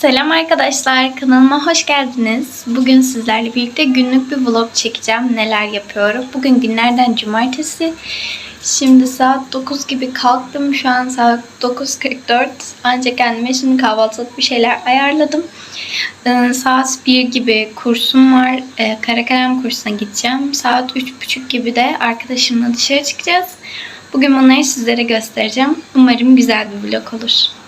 Selam arkadaşlar, kanalıma hoş geldiniz. Bugün sizlerle birlikte günlük bir vlog çekeceğim. Neler yapıyorum. Bugün günlerden cumartesi. Şimdi saat 9 gibi kalktım. Şu an saat 9.44. Ancak kendime şimdi kahvaltılık bir şeyler ayarladım. Ee, saat 1 gibi kursum var. Ee, kara kalem kursuna gideceğim. Saat 3.30 gibi de arkadaşımla dışarı çıkacağız. Bugün bunları sizlere göstereceğim. Umarım güzel bir vlog olur.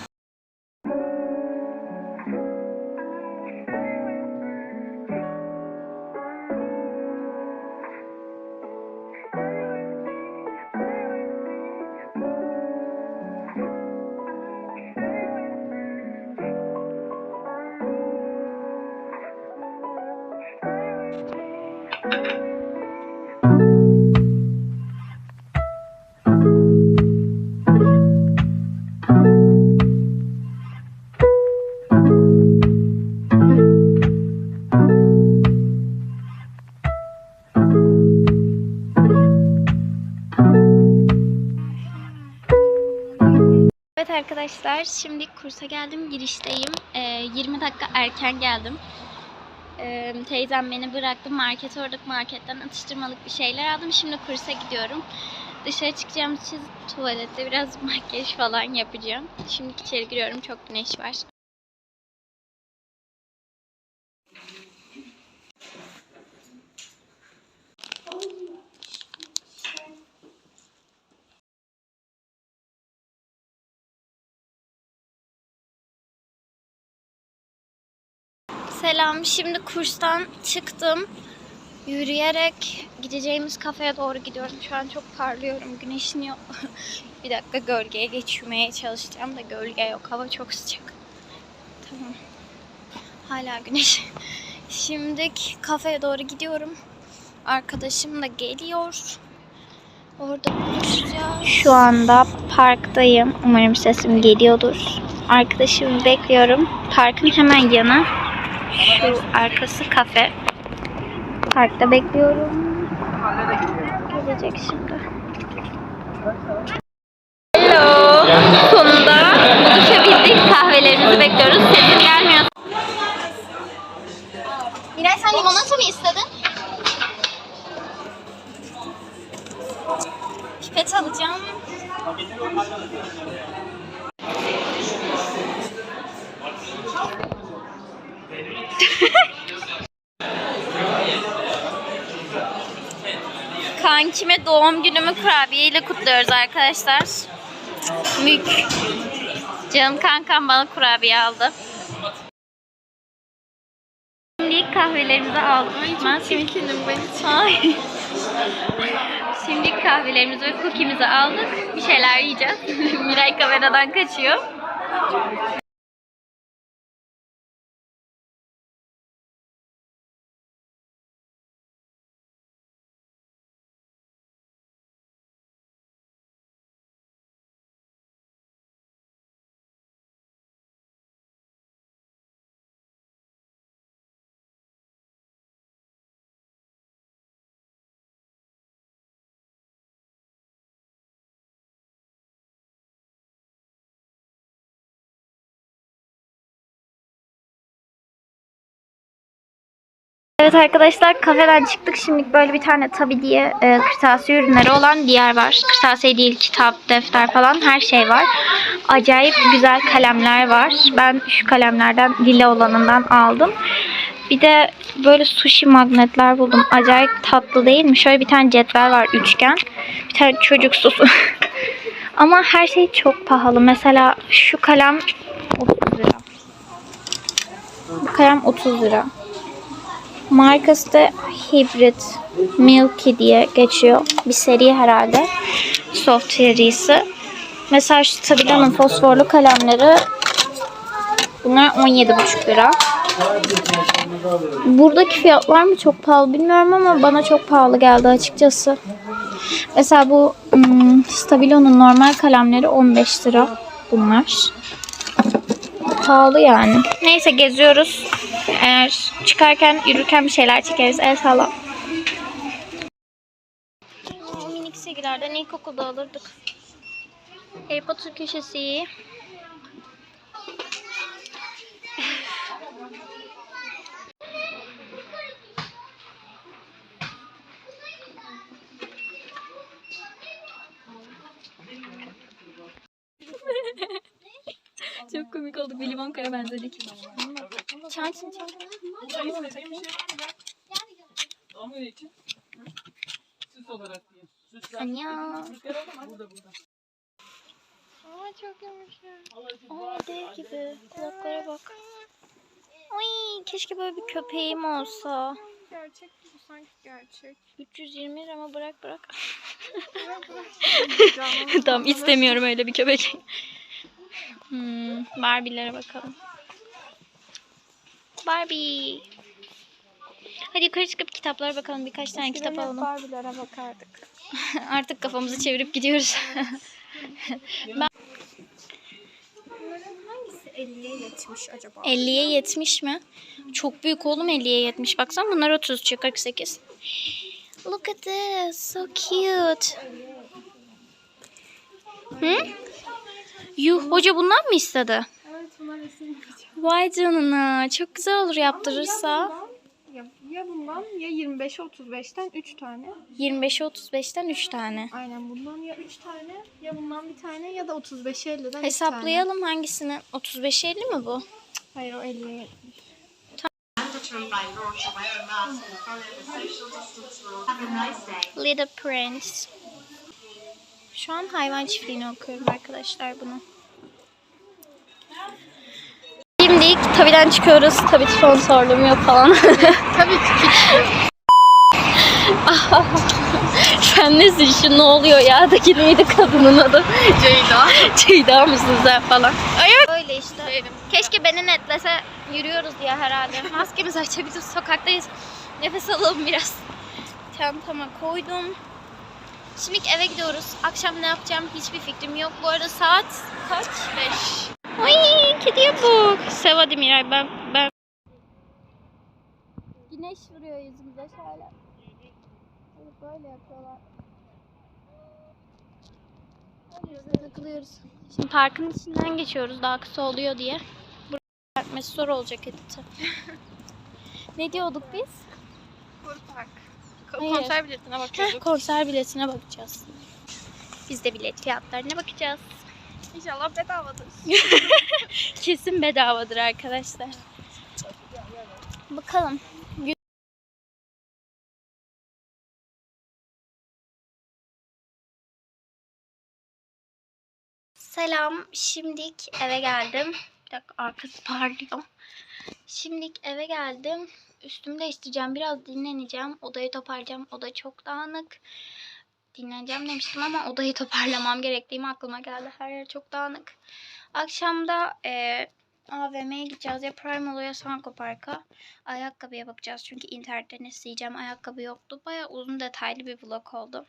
Arkadaşlar şimdi kursa geldim girişteyim. Ee, 20 dakika erken geldim. Ee, teyzem beni bıraktı markete oradaki marketten atıştırmalık bir şeyler aldım. Şimdi kursa gidiyorum. Dışarı çıkacağım için tuvalette biraz makyaj falan yapacağım. Şimdi içeri giriyorum çok güneş var. Selam. Şimdi kurstan çıktım. Yürüyerek gideceğimiz kafeye doğru gidiyorum. Şu an çok parlıyorum. Güneşin yok. bir dakika gölgeye geçmeye çalışacağım da gölge yok. Hava çok sıcak. Tamam. Hala güneş. Şimdi kafeye doğru gidiyorum. Arkadaşım da geliyor. Orada buluşacağız. Şu anda parktayım. Umarım sesim geliyordur. Arkadaşımı bekliyorum. Parkın hemen yanı. Şu arkası kafe. Parkta bekliyorum. Gelecek şimdi. Hello. Sonunda buluşabildik. Kahvelerimizi bekliyoruz. Kankime doğum günümü kurabiyeyle kutluyoruz arkadaşlar. Mük. Canım kankam bana kurabiye aldı. Şimdi kahvelerimizi aldık. ben şimdi ben Ay. Şimdi kahvelerimizi ve cookie'mizi aldık. Bir şeyler yiyeceğiz. Miray kameradan kaçıyor. Evet arkadaşlar kafeden çıktık. Şimdi böyle bir tane tabi diye e, kırtasiye ürünleri olan diğer var. Kırtasiye değil kitap, defter falan her şey var. Acayip güzel kalemler var. Ben şu kalemlerden lila olanından aldım. Bir de böyle sushi magnetler buldum. Acayip tatlı değil mi? Şöyle bir tane cetvel var üçgen. Bir tane çocuk sosu. Ama her şey çok pahalı. Mesela şu kalem 30 lira. Bu kalem 30 lira. Markası da Hybrid Milky diye geçiyor. Bir seri herhalde. Soft serisi. Mesela şu Stabilo'nun fosforlu kalemleri bunlar 17,5 lira. Buradaki fiyatlar mı çok pahalı bilmiyorum ama bana çok pahalı geldi açıkçası. Mesela bu hmm, Stabilo'nun normal kalemleri 15 lira bunlar. Pahalı yani. Neyse geziyoruz. Eğer çıkarken yürürken bir şeyler çekeriz. El sağlam. Minik sevgilerden ilkokulda alırdık. Harry Potter köşesi. Çok komik oldu. Bir limon kara benzedik. Çan çan çan. Ama için süs olarak diyeyim. Süs Anya. burada burada. Aa çok yumuşak. Aa dev gibi. Kulaklara bak. Ay keşke böyle bir köpeğim olsa. Gerçek bu sanki gerçek. 320 ama bırak bırak. Canlı tamam istemiyorum öyle bir köpek. Hmm, Barbie'lere bakalım. Barbie. Hadi yukarı çıkıp kitaplara bakalım. Birkaç tane kitap alalım. Barbie'lere bakardık. Artık kafamızı çevirip gidiyoruz. Bunların hangisi 50'ye yetmiş acaba? 50'ye 70 mi? Çok büyük oğlum 50'ye 70. Baksana bunlar 33 48. Look at this. So cute. Hı? Yuh hoca bundan mı istedi? Evet bunlar yapacağım. Vay canına. Çok güzel olur yaptırırsa. Ya, ya bundan ya 25'e 35'ten 3 tane. 25'e 35'ten 3 tane. Aynen bundan ya 3 tane ya bundan bir tane ya da 35'e 50'den 3 tane. Hesaplayalım hangisini. 35 50 mi bu? Hayır o 50'ye 70. mandatory by law to wear a mask and follow the social distance rules. Have a nice day. Little Prince. Şu an hayvan çiftliğini okuyorum arkadaşlar bunu. Şimdi tabi'den çıkıyoruz. Tabi sponsorluğum yok falan. Tabii ki sen nesin şu ne oluyor ya da neydi kadının adı? Ceyda. Ceyda mısın sen falan. Öyle işte. Keşke beni netlese yürüyoruz diye herhalde. Maskemizi açabiliriz sokaktayız. Nefes alalım biraz. Çantama koydum. Şimdi eve gidiyoruz. Akşam ne yapacağım hiçbir fikrim yok. Bu arada saat kaç? 5. Ay kediye bak. Seva Demiray ben ben. Güneş vuruyor yüzümüze şöyle. Böyle yapıyorlar. Öyle takılıyoruz. Şimdi parkın içinden geçiyoruz daha kısa oluyor diye. Buraya gelmesi zor olacak editi. ne diyorduk biz? Park. Hayır. Konser biletine bakıyorduk. konser biletine bakacağız. Biz de bilet fiyatlarına bakacağız. İnşallah bedavadır. Kesin bedavadır arkadaşlar. Bakalım. Selam. Şimdik eve geldim. Bir dakika arkası parlıyor. Şimdik eve geldim. Üstümü değiştireceğim. Biraz dinleneceğim. Odayı toparlayacağım. Oda çok dağınık. Dinleneceğim demiştim ama odayı toparlamam gerektiğim aklıma geldi. Her yer çok dağınık. Akşamda e, AVM'ye gideceğiz. Ya Primal ya Sanko Park'a. Ayakkabıya bakacağız. Çünkü internetten isteyeceğim. Ayakkabı yoktu. Baya uzun detaylı bir vlog oldu.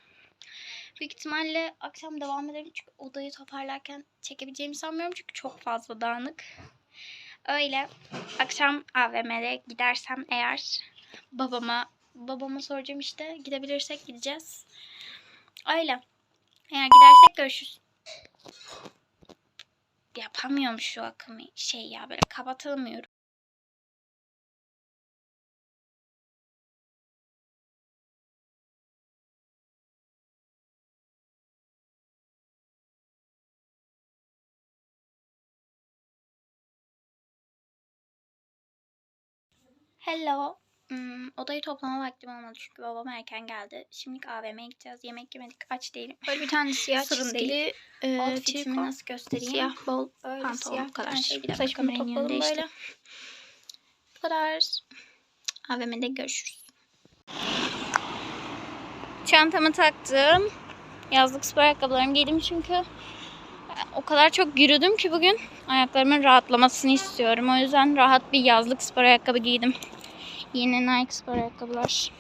Büyük ihtimalle akşam devam ederim. Çünkü odayı toparlarken çekebileceğimi sanmıyorum. Çünkü çok fazla dağınık. Öyle. Akşam AVM'de gidersem eğer babama babama soracağım işte. Gidebilirsek gideceğiz. Öyle. Eğer gidersek görüşürüz. Yapamıyorum şu akımı şey ya böyle kapatamıyorum. Hello. Hmm, odayı toplama vaktim olmadı çünkü babam erken geldi. Şimdi AVM'ye gideceğiz. Yemek yemedik. Aç değilim. Böyle bir tane siyah Sorun çizgili değil. e, Outfitimi nasıl göstereyim? Siyah bol Böyle pantolon siyah kadar. şey. Bir dakika Saçımı kameranın değiştir. böyle. Bu kadar. AVM'de görüşürüz. Çantamı taktım. Yazlık spor ayakkabılarımı giydim çünkü o kadar çok yürüdüm ki bugün ayaklarımın rahatlamasını istiyorum. O yüzden rahat bir yazlık spor ayakkabı giydim. Yine Nike spor ayakkabılar.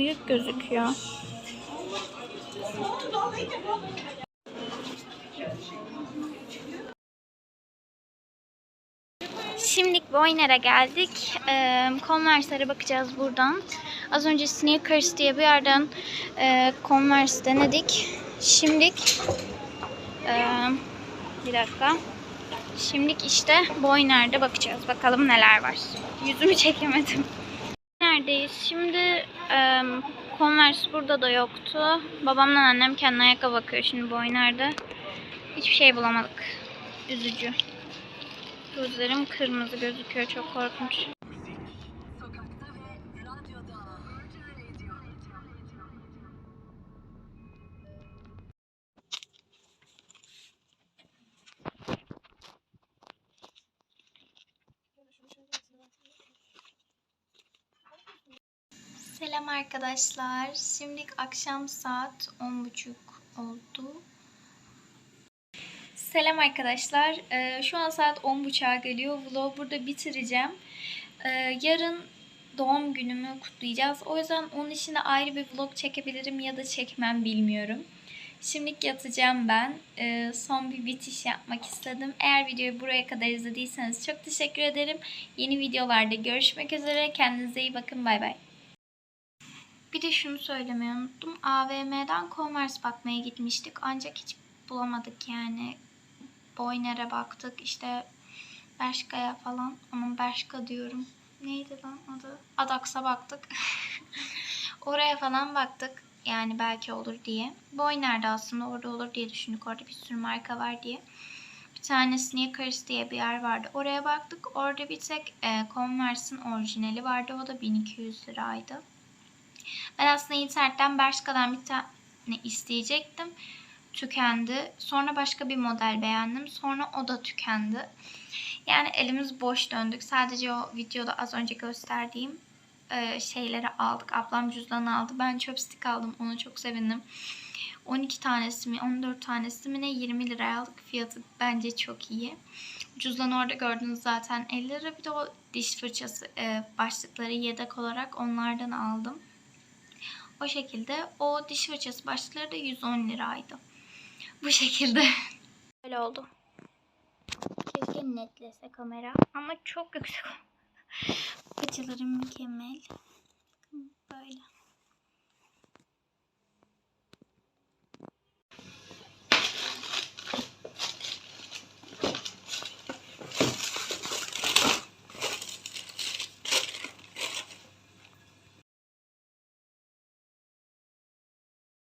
Büyük gözüküyor. Şimdilik Boyner'e geldik. Ee, Converse'lere bakacağız buradan. Az önce Sneakers diye bir yerden e, Converse denedik. Şimdilik e, bir dakika. Şimdilik işte Boyner'de bakacağız. Bakalım neler var. Yüzümü çekemedim. Neredeyiz? Şimdi e, Converse burada da yoktu. Babamla annem kendine ayakkabı bakıyor şimdi Boyner'de. Hiçbir şey bulamadık. Üzücü. Gözlerim kırmızı gözüküyor. Çok korkunç. Selam arkadaşlar. Şimdi akşam saat 10.30 oldu. Selam arkadaşlar. Ee, şu an saat 10.30'a geliyor. Vlogu burada bitireceğim. Ee, yarın doğum günümü kutlayacağız. O yüzden onun için de ayrı bir vlog çekebilirim ya da çekmem bilmiyorum. Şimdilik yatacağım ben. Ee, son bir bitiş yapmak istedim. Eğer videoyu buraya kadar izlediyseniz çok teşekkür ederim. Yeni videolarda görüşmek üzere. Kendinize iyi bakın. Bay bay. Bir de şunu söylemeyi unuttum. AVM'den Converse bakmaya gitmiştik. Ancak hiç bulamadık yani. Boyner'e baktık. işte Bershka'ya falan. Ama Bershka diyorum. Neydi lan adı? Adax'a baktık. Oraya falan baktık. Yani belki olur diye. Boyner'de aslında orada olur diye düşündük. Orada bir sürü marka var diye. Bir tane Sneakers diye bir yer vardı. Oraya baktık. Orada bir tek e, Converse'in orijinali vardı. O da 1200 liraydı. Ben aslında internetten Bershka'dan bir tane isteyecektim. Tükendi. Sonra başka bir model beğendim. Sonra o da tükendi. Yani elimiz boş döndük. Sadece o videoda az önce gösterdiğim e, şeyleri aldık. Ablam cüzdan aldı. Ben chopstick aldım. Ona çok sevindim. 12 tanesi mi 14 tanesi mi ne 20 liraya aldık. Fiyatı bence çok iyi. Cüzdan orada gördünüz zaten 50 lira. Bir de o diş fırçası e, başlıkları yedek olarak onlardan aldım. O şekilde o diş fırçası başlıkları da 110 liraydı. Bu şekilde. Böyle oldu. Keşke netlese kamera ama çok yüksek. Açılarım mükemmel.